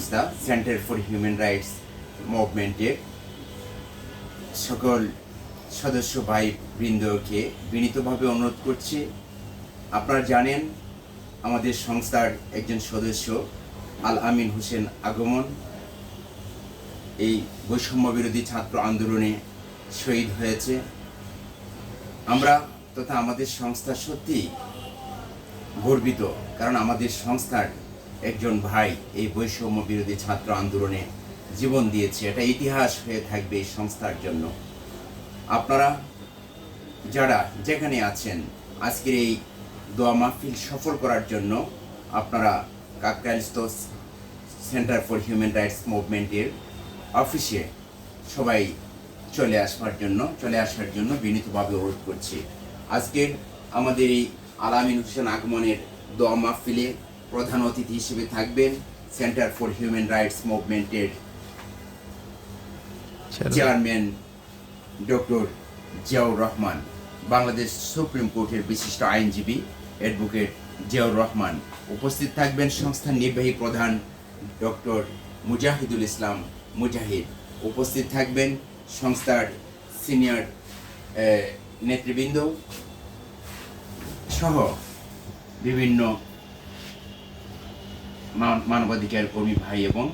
সংস্থা centre for human rights মুভমেন্টের সকল সদস্য ভাই বৃন্দকে বিনীতভাবে অনুরোধ করছি, আপনারা জানেন আমাদের সংস্থার একজন সদস্য আল আমিন হোসেন আগমন। এই বৈষম্য বিরোধী ছাত্র আন্দোলনে শহীদ হয়েছে। আমরা তথা আমাদের সংস্থা সত্যি গর্বিত, কারণ আমাদের সংস্থার একজন ভাই এই বৈষম্য বিরোধী ছাত্র আন্দোলনে জীবন দিয়েছে। এটা ইতিহাস হয়ে থাকবে এই সংস্থার জন্য। আপনারা যারা যেখানে আছেন, আজকের এই দোয়া মাহফিল সফল করার জন্য আপনারা কাকরাইলস্থ সেন্টার ফর হিউম্যান রাইটস মুভমেন্টের অফিসে সবাই চলে আসবার জন্য, চলে আসার জন্য বিনীতভাবে অনুরোধ করছি। আজকের আমাদের এই আলামিন হোসেন আগমনের দোয়া মাহফিলে প্রধান অতিথি হিসেবে থাকবেন centre for human rights মুভমেন্টের chairman doctor Ziaur Rahman Bangladesh supreme কোর্টের বিশিষ্ট আইনজীবী অ্যাডভোকেট জিয়াউর রহমান। উপস্থিত থাকবেন সংস্থার নির্বাহী প্রধান ডক্টর মুজাহিদুল ইসলাম মুজাহিদ। উপস্থিত থাকবেন সংস্থার সিনিয়র নেতৃবৃন্দ সহ বিভিন্ন মানবাধিকার কর্মী ভাই এবং